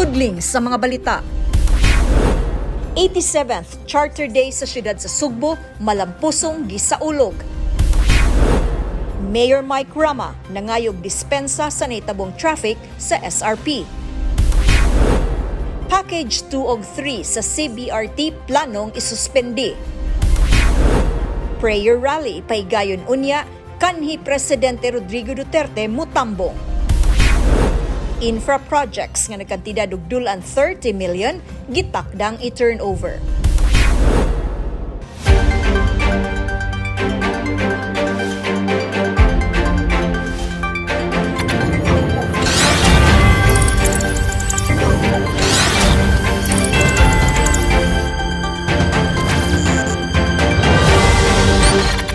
Tudling sa mga balita. 87th Charter Day sa siyudad sa Sugbo, malampusong gisaulog. Mayor Mike Rama nangayog dispensa sa nitabong traffic sa SRP. Package 2 og 3 sa CBRT planong isuspende. Prayer rally paygayon unya kanhi Presidente Rodrigo Duterte mutambong. Infra projects nga nagkantidad og dulan 30 million gitakdang i-turnover.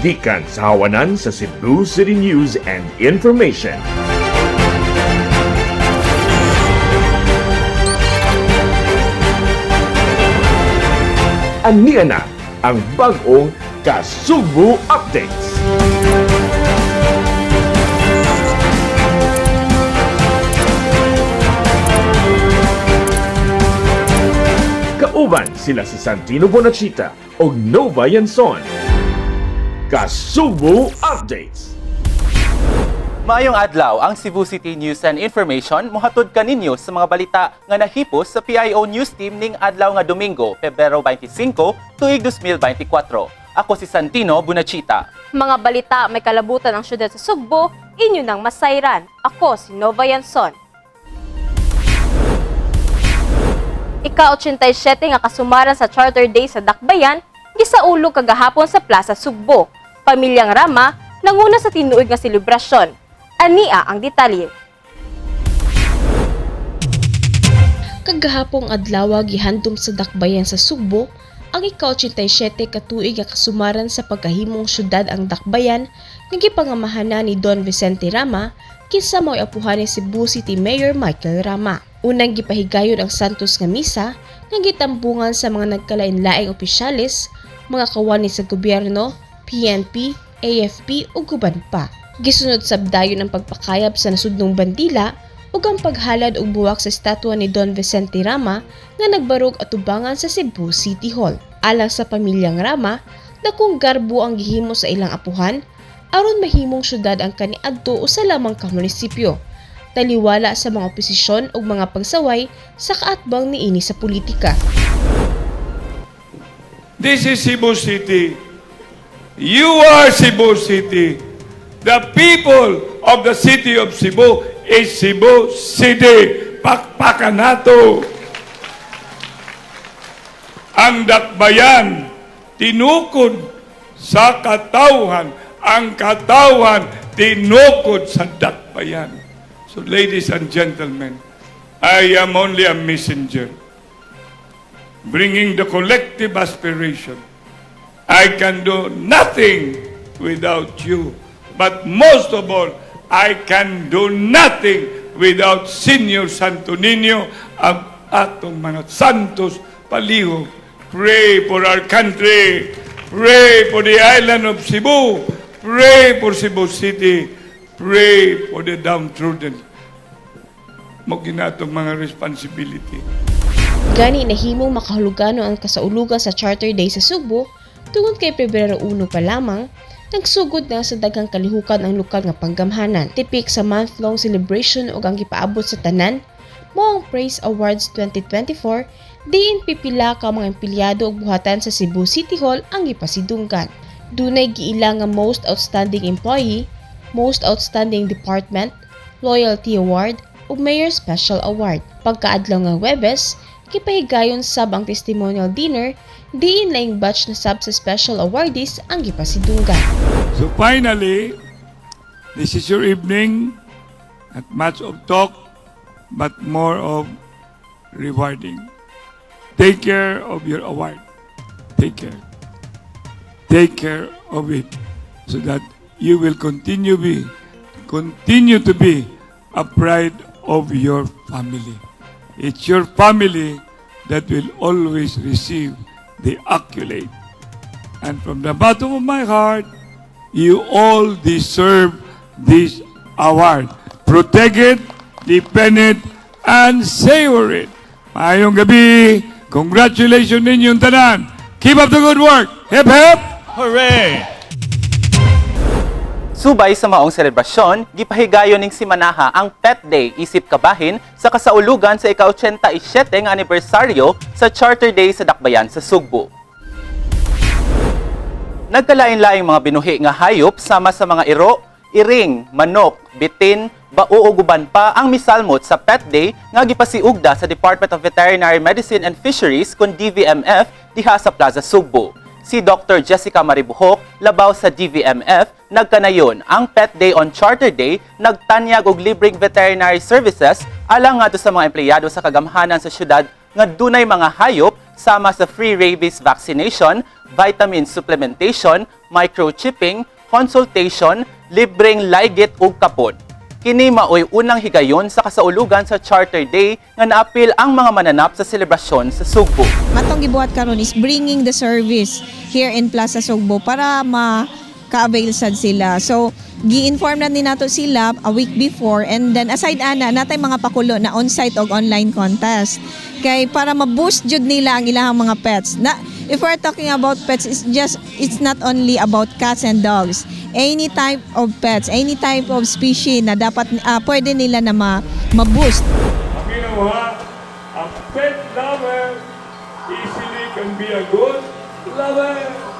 Gikan sa hawanan sa Cebu City News and Information. Aniya na ang bagong Kasubo Updates. Kauban sila si Santino Bonachita o Nova Yanson. Kasubo Updates. Maayong adlaw ang Cebu City News and Information mohatod kaninyo sa mga balita nga nahipos sa PIO News Team ning adlaw nga Domingo, Pebrero 25, tuig 2024. Ako si Santino Bunachita. Mga balita may kalabutan ng syudad sa Sugbo, inyo nang masayran. Ako si Nova Yanson. Ika-87 nga kasumaran sa Charter Day sa Dakbayan, gisaulog kagahapon sa Plaza Sugbo. Pamilyang Rama nanguna sa tinuig nga selebrasyon. Ania ang detalye. Kagahapong adlaw gihandom sa dakbayan sa Sugbo ang ika-87 katuig nga kasumaran sa pagkahimong syudad ang dakbayan nga gipangamahana ni Don Vicente Rama kinsa mao apuhan ni Cebu City Mayor Michael Rama. Unang gipahigayon ang Santos nga misa nga gitambungan sa mga nagkalain-laing opisyalis, mga kawani sa gobyerno, PNP, AFP ug guban pa. Gisunod sabdayon ang pagpakayab sa nasudnong bandila ug ang paghalad og buwak sa estatwa ni Don Vicente Rama nga nagbarog atubangan sa Cebu City Hall. Alang sa pamilyang Rama, dakong garbo ang gihimo sa ilang apuhan aron mahimong syudad ang kaniadto usa lamang ka munisipyo. Taliwala sa mga oposisyon ug mga pagsaway sa kaatbang niini sa politika. This is Cebu City. You are Cebu City. The people of the city of Cebu is Cebu City. Pakpakan nato. Ang dakbayan, tinukod sa katauhan. Ang katauhan, tinukod sa dakbayan. So ladies and gentlemen, I am only a messenger bringing the collective aspiration. I can do nothing without you. But most of all, I can do nothing without Senior Santo Niño ang atong mga santos palihog. Pray for our country. Pray for the island of Cebu. Pray for Cebu City. Pray for the downtrodden. Mo ginatong mga responsibility. Gani nahimong makahulugano ang kasaulugan sa Charter Day sa Sugbo tungod kay Pebrero 1 pa lamang nagsugod na sa daghang kalihukan ang lokal nga panggamhanan. Tipik sa month-long celebration ug ang gipaabot sa tanan mao ang Praise Awards 2024 diin pipila ka mga empleyado ug buhatan sa Cebu City Hall ang gipasidunggan. Dunay giila nga Most Outstanding Employee, Most Outstanding Department, Loyalty Award ug Mayor Special Award. Pagkaadlaw nga Webes, kipahigayon sab ang testimonial dinner diin laing batch na sab sa special awardees ang gipasidunggan. So finally, this is your evening. Not much of talk, but more of rewarding. Take care of your award. Take care. Take care of it so that you will continue be continue to be a pride of your family. It's your family that will always receive the accolade. And from the bottom of my heart, you all deserve this award. Protect it, defend it, and savor it. Maayong gabi. Congratulations ninyong tanan. Keep up the good work. Hip hip. Hooray! Subay sa maong selebrasyon, gipahigayon ning simanaha ang Pet Day isip kabahin sa kasaulugan sa ika-87 nga anibersaryo sa Charter Day sa Dakbayan sa Sugbo. Nagkalain-laing mga binuhi nga hayop sama sa mga iro, iring, manok, bitin, bao ug uban pa ang misalmot sa Pet Day nga gipasiugda sa Department of Veterinary Medicine and Fisheries kun DVMF diha sa Plaza Sugbo. Si Dr. Jessica Maribuhok, labaw sa DVMF, nagkanayon ang Pet Day on Charter Day, nagtanyag og libreng veterinary services alang nga sa mga empleyado sa kagamhanan sa syudad nga dunay mga hayop sama sa free rabies vaccination, vitamin supplementation, microchipping, consultation, libreng ligit ug kapon. Kini maoy unang higayon sa kasaulugan sa Charter Day nga naapil ang mga mananap sa selebrasyon sa Sugbo. matong gibuhat karon is bringing the service here in Plaza Sugbo para ma ka-avail sad sila. So, gi-inform na ni nato sila a week before and then aside ana natay mga pakulo na on-site og online contest. Kay para ma-boost jud nila ang ilang mga pets. Na if we're talking about pets it's just it's not only about cats and dogs. Any type of pets, any type of species na dapat ah, pwede nila na ma- ma-boost. Ginawa, a pet lover easily can be a good lover.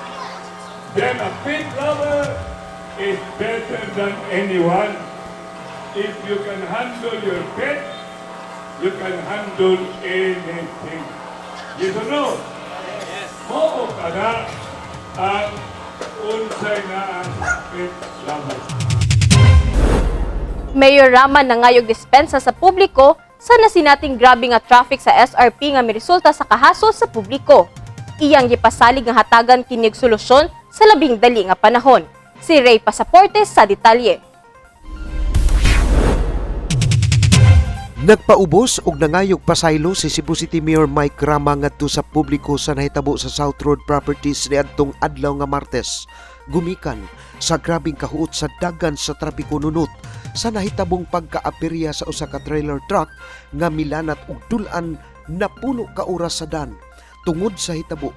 Then a pet lover is better than anyone. If you can handle your pet, you can handle anything. Yes or no? Yes. Oo ka na ang unsay na ang pet lover. Mayor Rama nangayog dispensa sa publiko sa nasinating grabe nga traffic sa SRP nga miresulta sa kahaso sa publiko. Iyang gipasalig nga hatagan kinig solusyon sa labing dali nga panahon. Si Ray Pasaportes sa detalye. Nagpaubos og nangayog pasaylo si Cebu City Mayor Mike Rama ngadto sa publiko sa nahitabo sa South Road Properties niadtong adlaw nga Martes. Gumikan sa grabing kahuot sa dagan sa trapiko nunot sa nahitabong pagkaaperya sa usa ka trailer truck nga milanat og dulan na puno ka oras sa dan. Tungod sa hitabo,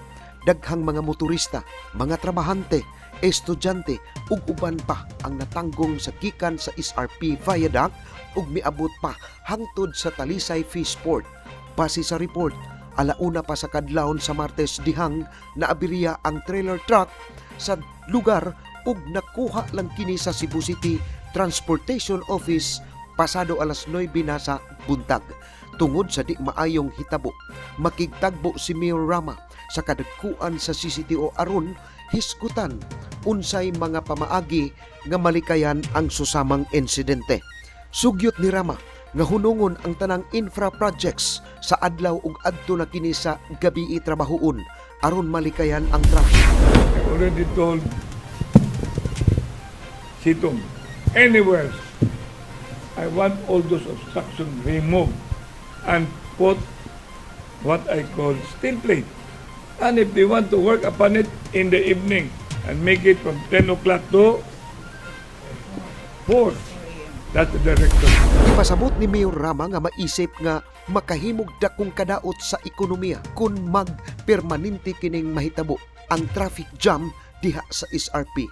daghang mga motorista, mga trabahante, estudyante ug uban pa ang natanggong sa gikan sa SRP Viaduct ug miabot pa hangtod sa Talisay Fishport. Base sa report, alauna pa sa kadlawon sa Martes dihang naabiriya ang trailer truck sa lugar ug nakuha lang kini sa Cebu City Transportation Office pasado alas 9 na sa buntag. Tungod sa di maayong hitabo, makigtagbo si Mayor Rama sa kadagkuan sa CCTO aron hiskutan unsay mga pamaagi nga malikayan ang susamang insidente. Sugyot ni Rama nga hunungon ang tanang infra projects sa adlaw ug adto na kini sa gabi trabahoon aron malikayan ang traffic. I already told Situng, anywhere, I want all those obstructions removed and put what I call steel plate. And if they want to work upon it in the evening and make it from 10 o'clock to 4, that's the direction. Ipasabot ni Mayor Rama nga maisip nga makahimog dakong kadaot sa ekonomiya kung magpermanente kining mahitabo ang traffic jam diha sa SRP.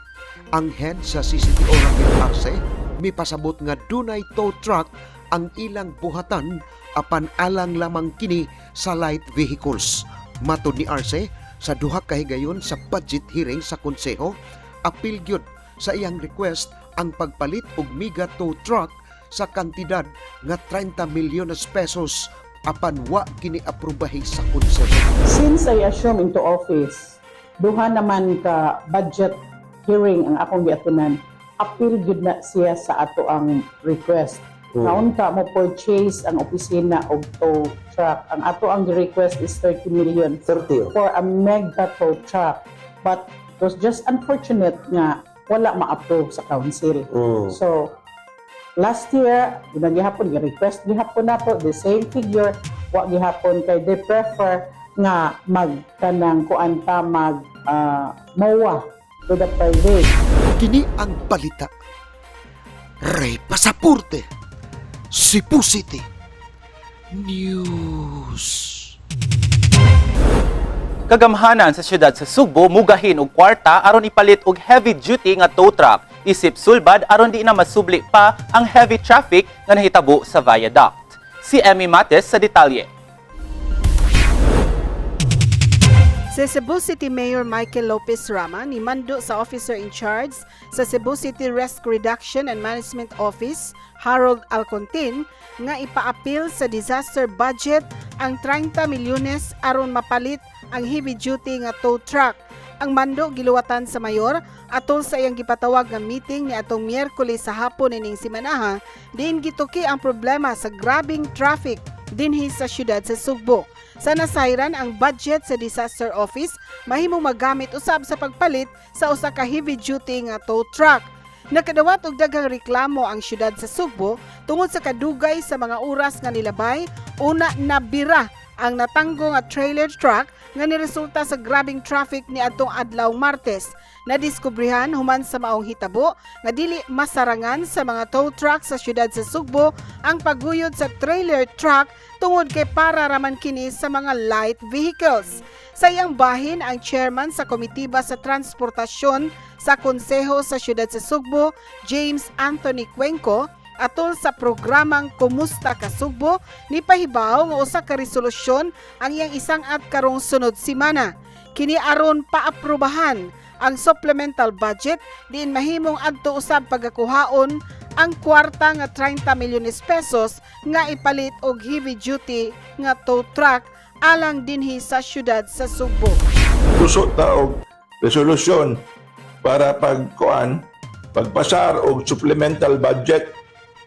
Ang head sa CCTO Raquel Arce mipasabot nga dunay tow truck ang ilang buhatan apan alang lamang kini sa light vehicles. Matod ni Arce sa duha ka higayon sa budget hearing sa konseho, apil gyud sa iyang request ang pagpalit og mega tow truck sa kantidad nga 30 milyones pesos apan wa kini aprubahi sa konseho. Since I assume into office, duha naman ka budget hearing ang akong giatunan, appeal gyud na siya sa ato ang request. Kaun ka mo purchase ang opisina og tow truck. Ang ato ang request is 30 million 30. for a mega tow truck. But it was just unfortunate nga wala ma-approve sa council. Mm. So, last year, gihapon, gi-request gihapon nato the same figure, wa gihapon kay they prefer nga magkanang kuan ta mag ah, MOA to the private. Kini ang balita. Rey Pasaporte, Cebu City, News. Kagamhanan sa syudad sa Sugbo mugahin og kwarta aron ipalit og heavy duty nga tow truck isip sulbad aron di na masubli pa ang heavy traffic nga nahitabo sa viaduct. Si Emmy Mates sa detalye. Si Cebu City Mayor Michael Lopez Rama ni mando sa officer in charge sa Cebu City Risk Reduction and Management Office, Harold Alcontin, nga ipaapil sa disaster budget ang 30 milyones aron mapalit ang heavy duty nga tow truck. Ang mando giluwatan sa mayor atol sa iyang gipatawag nga meeting ni atong Miyerkules sa hapon ining simanaha, din gituki ang problema sa grabing traffic dinhi sa syudad sa Sugbo. Sa nasayran ang budget sa disaster office mahimong magamit usab sa pagpalit sa usa ka heavy duty nga tow truck. Nakadawat og daghang reklamo ang syudad sa Sugbo tungod sa kadugay sa mga oras nga nilabay, una nabira ang natanggo nga trailer truck nga niresulta sa grabing traffic ni adtong adlaw Martes. Nadiskubrihan human sa maong hitabo nga dili masarangan sa mga tow truck sa syudad sa Sugbo ang paguyod sa trailer truck tungod kay para raman kini sa mga light vehicles. Sa iyang bahin ang chairman sa komitiba sa transportasyon sa konseho sa syudad sa Sugbo, James Anthony Cuenco, atol sa programang Kumusta ka Sugbo ni pahibaw nga usa ka resolusyon ang iyang isang at karong sunod simana. Kini aron paaprubahan ang supplemental budget diin mahimong adto usab pagakuhaon ang kwarta nga 30 milyones pesos nga ipalit og heavy duty nga tow truck alang dinhi sa syudad sa Sugbo. kusot ta resolusyon para pagkuan pagpasar og supplemental budget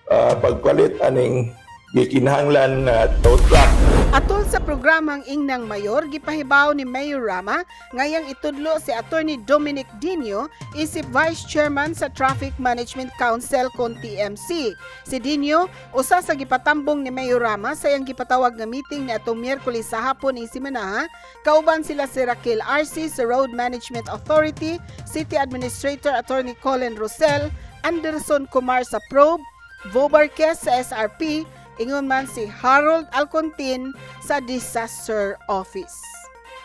ah, pagpalit aning gikinahanglan nga tow truck Atol sa programang Ingnang Mayor, gipahibaw ni Mayor Rama ngayang itudlo si Attorney Dominic Dino isip Vice Chairman sa Traffic Management Council kon TMC. Si Dino usa sa gipatambong ni Mayor Rama sa iyang gipatawag nga meeting ni atong Miyerkules sa hapon ing simana kauban sila si Raquel Arce sa Road Management Authority, City Administrator Attorney Colin Rosell, Anderson Kumar sa Probe, Vobarquez sa SRP, ingon man si Harold Alcontin sa Disaster Office.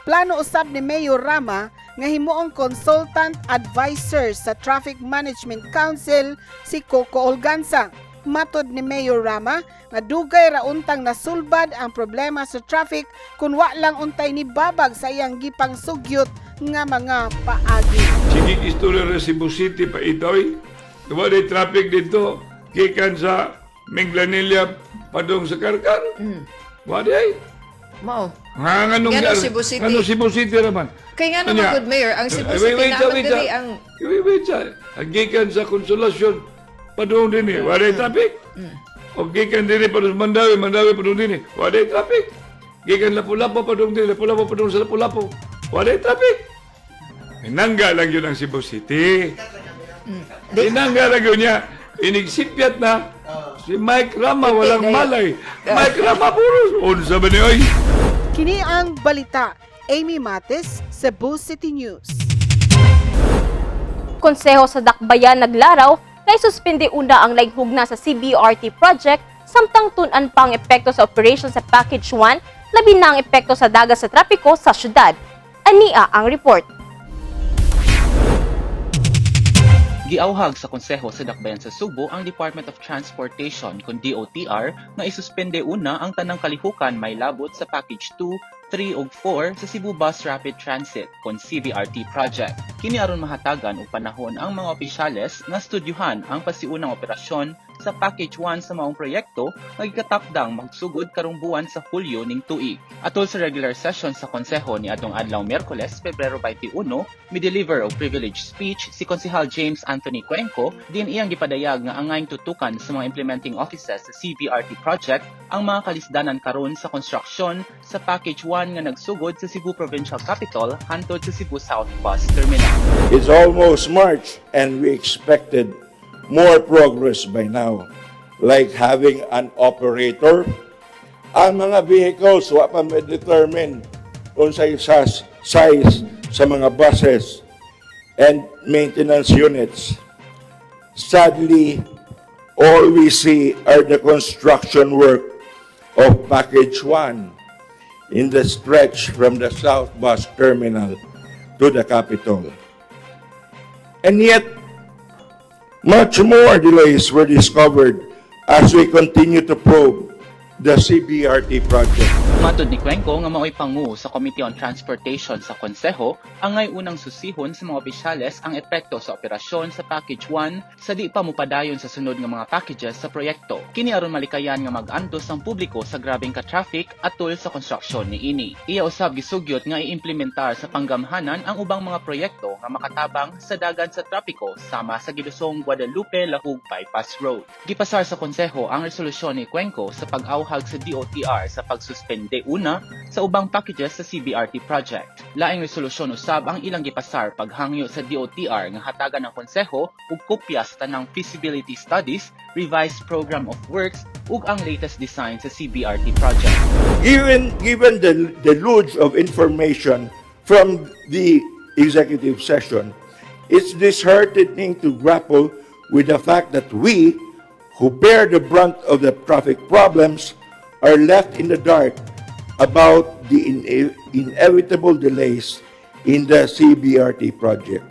Plano usab ni Mayor Rama nga himuong consultant advisor sa Traffic Management Council si Coco Olganza. Matod ni Mayor Rama nga dugay ra untang nasulbad ang problema sa traffic kun wa lang untay ni babag sa iyang gipang sugyot nga mga paagi. Sige istorya sa Cebu City pa itoy. Diba di traffic dito, kikan sa Minglanilla, padong sa Karkar. Mm. Wadi ay. Mao. Nga nga nung Ngano Cebu City? Ngano Cebu City naman. Kay nga naman, good mayor, ang Cebu City wait, naman wait, diri ang... Wait, wait. Ang gikan sa konsolasyon, padong din eh. Wala traffic. O gikan din eh, padong sa Mandawi, Mandawi, padong din eh. Wala traffic. Gikan Lapu-Lapu, padong din, Lapu-Lapu, padong sa Lapu-Lapu. Wala traffic. Inangga lang yun ang Cebu City. Inangga lang yun niya. Inigsipyat na si Mike Rama, walang malay. Mike Rama, puro. Unsa ba niyo? ay? Kini ang balita. Amy Mates, Cebu City News. Konseho sa Dakbayan naglaraw na isuspindi una ang lainghugna sa CBRT project samtang tunan pa ang epekto sa operation sa Package 1 labi na ang epekto sa dagat sa trapiko sa syudad. Ania ang report. Giauhag sa Konseho sa Dakbayan sa Subo ang Department of Transportation kun DOTR na isuspende una ang tanang kalihukan may labot sa Package 2, 3 ug 4 sa Cebu Bus Rapid Transit kon CBRT project. Kini aron mahatagan og panahon ang mga opisyales nga studyuhan ang pasiunang operasyon sa Package 1 sa maong proyekto nga gikatakdang magsugod karong buwan sa Hulyo ning tuig. Atol sa regular session sa Konseho ni adtong adlaw Miyerkules, Pebrero 21, mi-deliver og privilege speech si Konsehal James Anthony Cuenco din iyang gipadayag nga angayng tutukan sa mga implementing offices sa CBRT project ang mga kalisdanan karon sa konstruksyon sa Package 1 nga nagsugod sa Cebu Provincial Capital hantod sa Cebu South Bus Terminal. It's almost March and we expected more progress by now. Like having an operator. Ang mga vehicles, wa pa may determine kung sa size, sa mga buses and maintenance units. Sadly, all we see are the construction work of Package 1 in the stretch from the South Bus Terminal to the Capitol. And yet, much more delays were discovered as we continue to probe the CBRT project. Matod ni Cuenco nga mao'y pangu sa Committee on Transportation sa Konseho ang ngay unang susihon sa mga opisyales ang epekto sa operasyon sa Package 1 sa di pa mupadayon sa sunod nga mga packages sa proyekto. Kini aron malikayan nga mag-antos ang publiko sa grabing ka-traffic atul sa konstruksyon ni ini. Iya usab gisugyot nga iimplementar sa panggamhanan ang ubang mga proyekto nga makatabang sa dagan sa trapiko sama sa gidusong Guadalupe Lahug Bypass Road. Gipasar sa Konseho ang resolusyon ni Cuenco sa pag-auhag sa DOTR sa pagsuspende una sa ubang packages sa CBRT project. Laing resolusyon usab ang ilang gipasar paghangyo sa DOTR nga hatagan ng Konseho ug kopya sa tanang feasibility studies, revised program of works ug ang latest design sa CBRT project. Given, given the deluge of information from the executive session, it's disheartening to grapple with the fact that we, who bear the brunt of the traffic problems, are left in the dark about the ine- inevitable delays in the CBRT project.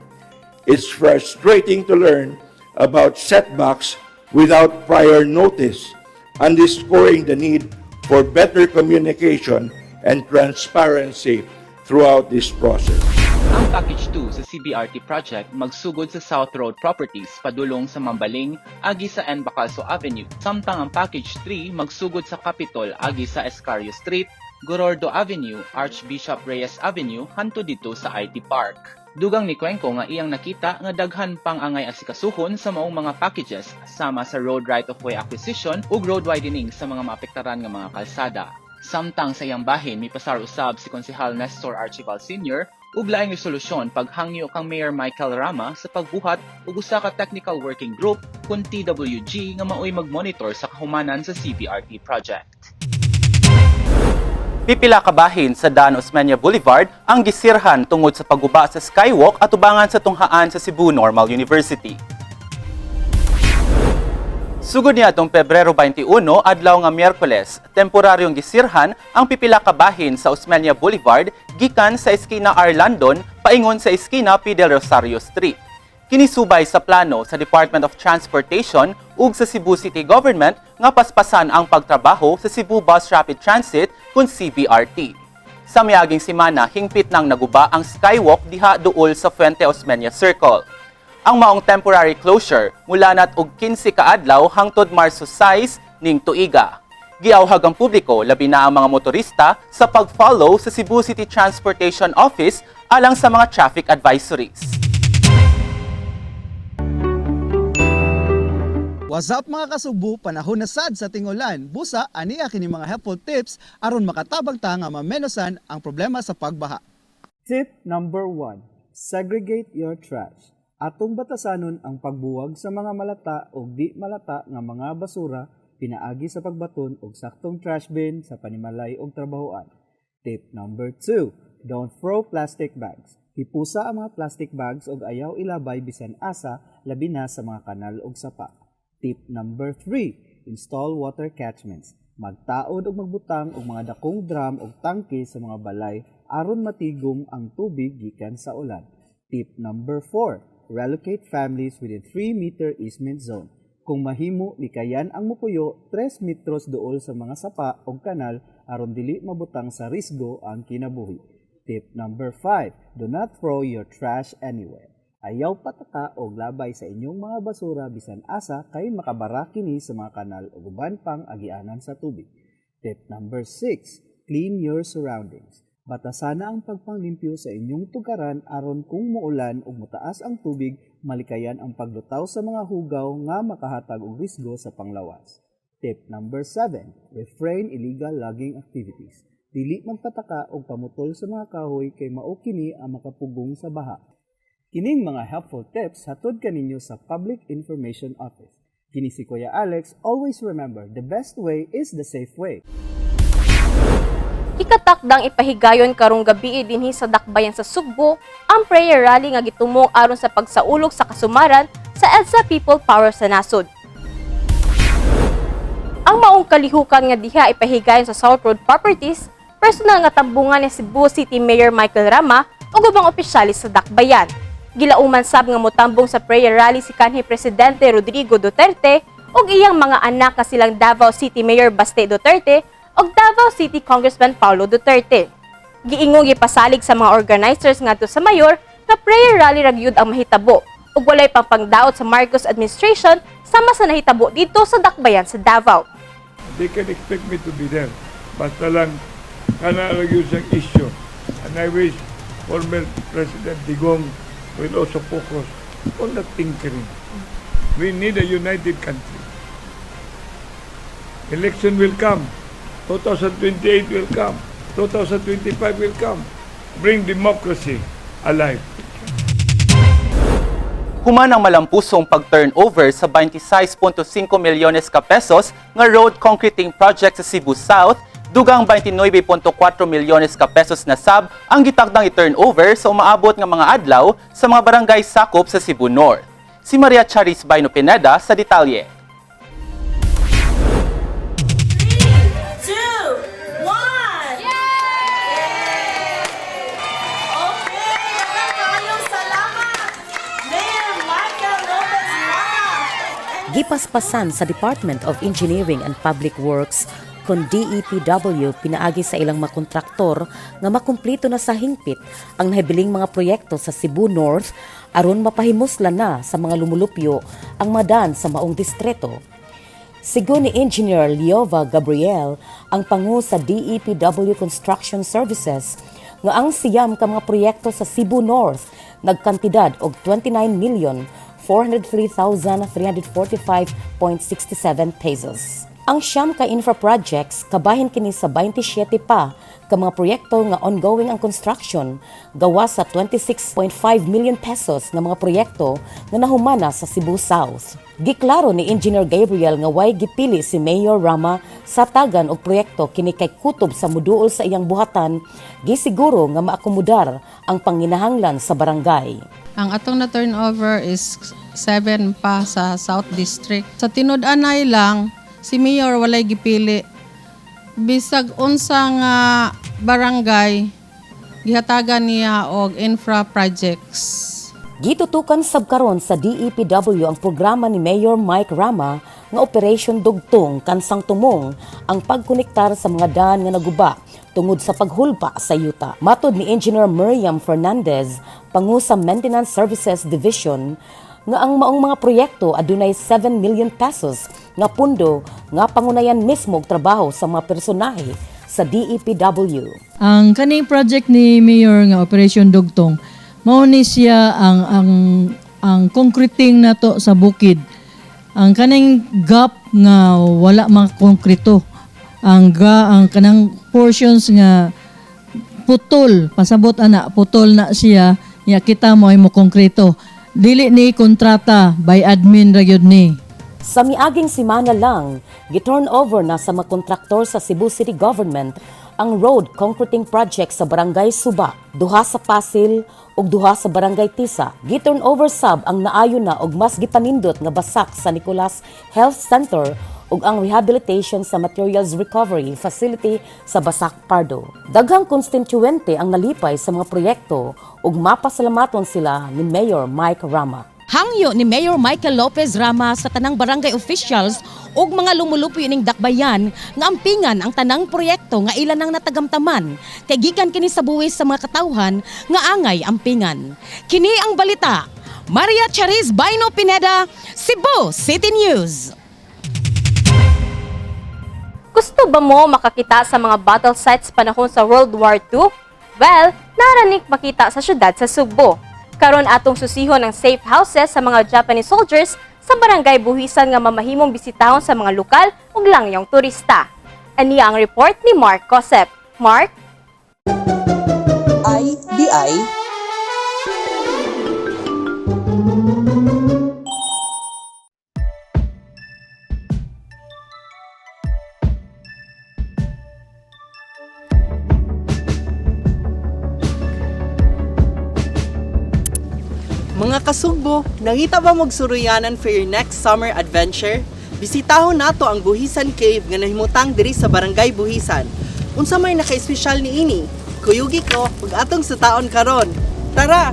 It's frustrating to learn about setbacks without prior notice, underscoring the need for better communication and transparency throughout this process. Ang Package 2 sa CBRT project magsugod sa South Road Properties padulong sa Mambaling agi sa N. Bacalso Avenue. Samtang ang Package 3 magsugod sa Capitol agi sa Escario Street, Gorordo Avenue, Archbishop Reyes Avenue hanto dito sa IT Park. Dugang ni Cuenco nga iyang nakita nga daghan pang angay asikasuhon sa maong mga packages sama sa road right-of-way acquisition ug road widening sa mga maapektaran nga mga kalsada. Samtang sa iyang bahin, may pasar usab si Konsehal Nestor Archibald Sr. ug laing resolusyon paghangyo kang Mayor Michael Rama sa pagbuhat ug usa ka technical working group kun TWG nga maoy magmonitor sa kahumanan sa CBRT project. Pipila ka bahin sa Dan Osmeña Boulevard ang gisirhan tungod sa pagguba sa skywalk at ubangan sa tunghaan sa Cebu Normal University. Sugod niya atong Pebrero 21, adlaw nga Miyerkules, temporaryong gisirhan ang pipila ka bahin sa Osmeña Boulevard gikan sa eskina Arlandon paingon sa eskina P. Del Rosario Street. Kinisubay sa plano sa Department of Transportation ug sa Cebu City Government nga paspasan ang pagtrabaho sa Cebu Bus Rapid Transit kun CBRT. Sa miaging simana, hingpit nang naguba ang skywalk diha duol sa Fuente Osmeña Circle. Ang maong temporary closure mula nat og 15 ka adlaw hangtod Marso 6 ning tuiga. Giawhag ang publiko labi na ang mga motorista sa pag-follow sa Cebu City Transportation Office alang sa mga traffic advisories. What's up mga kasugbo, panahon na sad sa tingulan. Busa, ani kini mga helpful tips aron makatabang ta nga mamenosan ang problema sa pagbaha. Tip number 1. Segregate your trash. Atong batasanon ang pagbuwag sa mga malata o di malata nga mga basura pinaagi sa pagbaton og saktong trash bin sa panimalay og trabahoan. Tip number 2. Don't throw plastic bags. Hipusa ang mga plastic bags og ayaw ilabay bisan asa labi na sa mga kanal og sapa. Tip number 3. Install water catchments. Magtaod o magbutang og mga dakong drum o tangke sa mga balay aron matigom ang tubig gikan sa ulan. Tip number 4. Relocate families within 3 meter easement zone. Kung mahimo, likayan ang mupuyo 3 metros dool sa mga sapa o kanal aron dili mabutang sa risgo ang kinabuhi. Tip number 5. Do not throw your trash anywhere. Ayaw pataka o labay sa inyong mga basura bisan asa kay makabara kini sa mga kanal o uban pang agianan sa tubig. Tip number 6. Clean your surroundings. Batasana ang pagpanglimpyo sa inyong tugaran aron kung muulan o mutaas ang tubig, malikayan ang paglutaw sa mga hugaw nga makahatag og risgo sa panglawas. Tip number 7. Refrain illegal logging activities. Dili magpataka o pamutol sa mga kahoy kay mao kini ang makapugong sa baha. Kining mga helpful tips hatod kaninyo sa Public Information Office. Kini si Kuya Alex, always remember, the best way is the safe way. Ikatakdang ipahigayon karong gabi dinhi sa Dakbayan sa Sugbo ang prayer rally nga gitumong aron sa pagsaulog sa kasumaran sa EDSA People Power sa nasod. Ang maong kalihukan nga diha ipahigayon sa South Road Properties, personal nga tambungan ni Cebu City Mayor Michael Rama ug ubang opisyalis sa Dakbayan. Gilauman sab nga motambong sa prayer rally si kanhi presidente Rodrigo Duterte ug iyang mga anak nga silang Davao City Mayor Baste Duterte ug Davao City Congressman Paulo Duterte. Giingong ipasalig sa mga organizers ngadto sa mayor nga prayer rally ragyud ang mahitabo ug walay pang pangdaot sa Marcos administration sama sa nahitabo dito sa Dakbayan sa Davao. They can expect me to be there. Basta lang, kana lang yun siyang issue. And I wish former President Digong will also focus on that tinkering. We need a united country. Election will come. 2028 will come. 2025 will come. Bring democracy alive. Human ang malampusong pag-turnover sa 26.5 milyones ka pesos nga road concreting project sa Cebu South, dugang 29.4 milyones ka pesos na sab ang gitakdang i-turnover sa umaabot nga mga adlaw sa mga barangay sakop sa Cebu North. Si Maria Charis Baino Pineda sa detalye. Gipaspasan sa Department of Engineering and Public Works kon DEPW pinaagi sa ilang mga kontraktor nga makumpleto na sa hingpit ang nahibiling mga proyekto sa Cebu North aron mapahimuslan na sa mga lumulupyo ang madan sa maong distrito. Sigo ni Engineer Liova Gabriel, ang pangu sa DEPW Construction Services, nga ang siyam ka mga proyekto sa Cebu North nagkantidad og 29 million 403,345.67 pesos. Ang siyam ka infra projects kabahin kini sa 27 pa ka mga proyekto nga ongoing ang construction gawa sa 26.5 million pesos nga mga proyekto nga nahumana sa Cebu South. Giklaro ni Engineer Gabriel nga way gipili si Mayor Rama sa tagan og proyekto kini kay kutob sa muduol sa iyang buhatan gisiguro nga maakomodar ang panginahanglan sa barangay. Ang atong na turnover is 7 pa sa South District. Sa tinud-anay lang, si Mayor walay gipili. Bisag unsa nga barangay, gihatagan niya og infra projects. Gitutukan sab karon sa DEPW ang programa ni Mayor Mike Rama nga Operation Dugtong kansang tumong ang pagkonektar sa mga daan nga naguba tungod sa paghulpa sa yuta. Matod ni Engineer Miriam Fernandez, pangu sa Maintenance Services Division, nga ang maong mga proyekto adunay 7 million pesos nga pundo nga pangunayan mismo og trabaho sa mga personahe sa DEPW. Ang kaning project ni Mayor nga Operation Dugtong, mao ni siya ang ang ang concreting nato sa bukid. Ang kaning gap nga wala mga konkreto. Ang ga ang kanang portions nga putol, pasabot ana putol na siya, ya kita mo ay mo konkreto. Dili ni kontrata by admin ra gyud ni. Sa miaging simana lang, giturn over na sa mga kontraktor sa Cebu City Government ang road concreting project sa Barangay Suba, duha sa Pasil ug duha sa Barangay Tisa. Giturn over sab ang naayo na og mas gipanindot nga basak sa Nicolas Health Center ug ang rehabilitation sa materials recovery facility sa Basak Pardo. Daghang konstituente ang nalipay sa mga proyekto ug mapasalamaton sila ni Mayor Mike Rama. Hangyo ni Mayor Michael Lopez Rama sa tanang barangay officials ug mga lumulupyo ning dakbayan nga ampingan ang tanang proyekto nga ilan ang natagamtaman kay gikan kini sa buwis sa mga katawhan nga angay ampingan. Kini ang balita. Maria Charis Baino Pineda, Cebu City News. Gusto ba mo makakita sa mga battle sites panahon sa World War II? Well, naranik makita sa syudad sa Sugbo. Karon atong susihon ng safe houses sa mga Japanese soldiers sa barangay buhisan nga mamahimong bisitahon sa mga lokal ug langyong turista. Ani ang report ni Mark Cosep. Mark? IDI Mga kasugbo, nangita ba magsuruyanan for your next summer adventure? Bisitahon nato ang Buhisan Cave nga nahimutang diri sa Barangay Buhisan. Unsa may naka-espesyal ni ini? Kuyugi ko ug atong sa taon karon. Tara!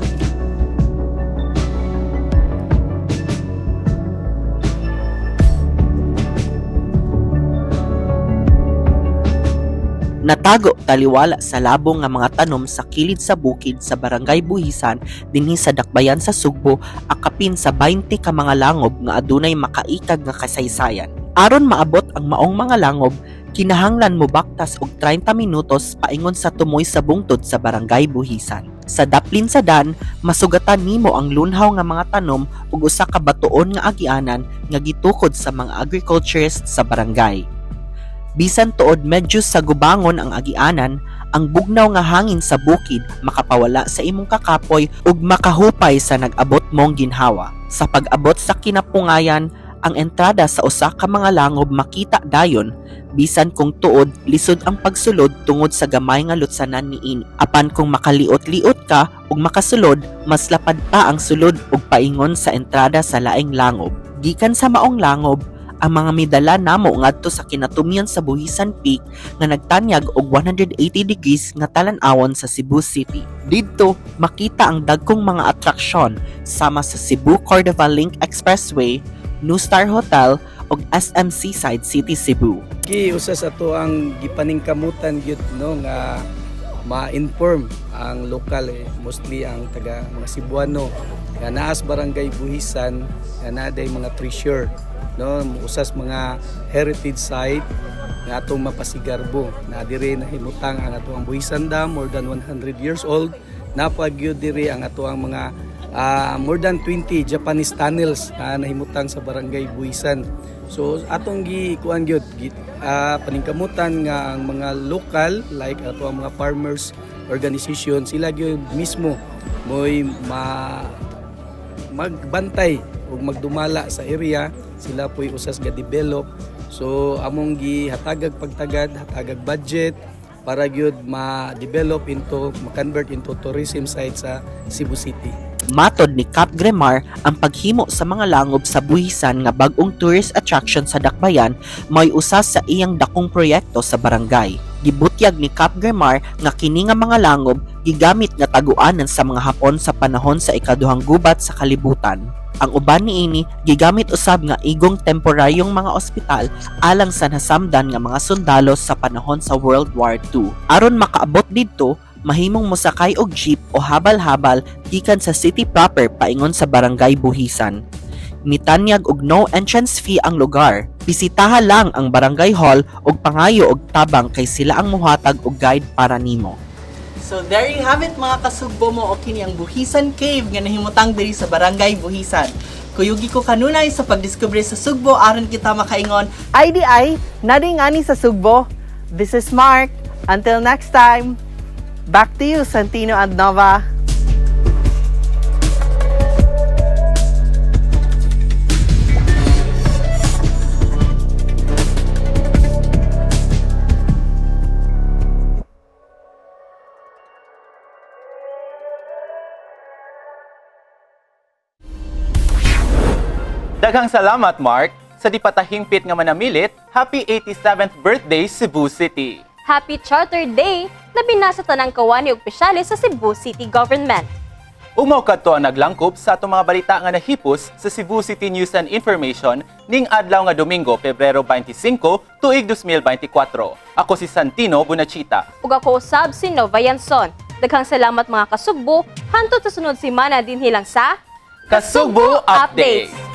Natago taliwala sa labong nga mga tanom sa kilid sa bukid sa barangay Buhisan dinhi sa Dakbayan sa Sugbo akapin sa 20 ka mga langob nga adunay makaikag nga kasaysayan. Aron maabot ang maong mga langob, kinahanglan mo baktas og 30 minutos paingon sa tumoy sa bungtod sa barangay Buhisan. Sa daplin sa dan, masugatan nimo ang lunhaw nga mga tanom ug usa ka batuon nga agianan nga gitukod sa mga agriculturists sa barangay. Bisan tuod medyo sa gubangon ang agianan, ang bugnaw nga hangin sa bukid makapawala sa imong kakapoy ug makahupay sa nag-abot mong ginhawa. Sa pag-abot sa kinapungayan, ang entrada sa usa ka mga langob makita dayon bisan kung tuod lisod ang pagsulod tungod sa gamay nga lutsanan ni ini. Apan kung makaliot-liot ka ug makasulod, mas lapad pa ang sulod ug paingon sa entrada sa laing langob. Gikan sa maong langob, ang mga medala namo ngadto sa kinatumyan sa Buhisan Peak nga nagtanyag og 180 degrees nga talan-awon sa Cebu City. Didto makita ang dagkong mga atraksyon sama sa Cebu Cordova Link Expressway, New Star Hotel ug SM Seaside City Cebu. Ki usa sa to ang gipaningkamutan gyud no nga ma-inform ang lokal eh, mostly ang taga mga Cebuano nga naas barangay Buhisan nga naday mga treasure no usas mga heritage site nga atong mapasigarbo. Na diri nahimutang ang atong Buhisan Dam more than 100 years old. Napagyud diri ang atong mga ah, more than 20 Japanese tunnels na nahimutang sa barangay Buhisan So atong gi kuan gyud ah, paningkamutan nga ang mga local like ato ang mga farmers organization sila gyud mismo moy ma magbantay ug magdumala sa area sila po'y usas ga develop so among gihatagag pagtagad hatagag budget para gyud ma-develop into ma-convert into tourism site sa Cebu City. Matod ni Cap Gremar, ang paghimo sa mga langob sa buhisan nga bag-ong tourist attraction sa Dakbayan may usas sa iyang dakong proyekto sa barangay. Gibutyag ni Cap Gremar nga kini nga mga langob gigamit nga taguanan sa mga Hapon sa panahon sa ikaduhang gubat sa kalibutan. Ang uban niini gigamit usab nga igong temporaryong mga ospital alang sa nasamdan nga mga sundalo sa panahon sa World War II. Aron makaabot didto, mahimong mosakay og jeep o habal-habal gikan sa city proper paingon sa barangay Buhisan. Mitanyag og no entrance fee ang lugar. Bisitaha lang ang barangay hall og pangayo og tabang kay sila ang muhatag og guide para nimo. So there you have it mga kasugbo mo o kini ang Buhisan Cave nga nahimutang diri sa Barangay Buhisan. Kuyugi ko kanunay sa pagdiskubre sa Sugbo aron kita makaingon IDI nading ani sa Sugbo. This is Mark. Until next time. Back to you Santino and Nova. Daghang salamat, Mark. Sa di patahimpit nga manamilit, happy 87th birthday Cebu City. Happy Charter Day na binasa tanang kawani og opisyales sa Cebu City Government. Umaw kadto ang naglangkob sa atong mga balita nga nahipos sa Cebu City News and Information ning adlaw nga Domingo, Pebrero 25, tuig 2024. Ako si Santino Bunachita. Ug ako usab si Nova Yanson. Daghang salamat mga kasugbo. Hantod sa sunod semana din hilang sa Kasugbo Updates.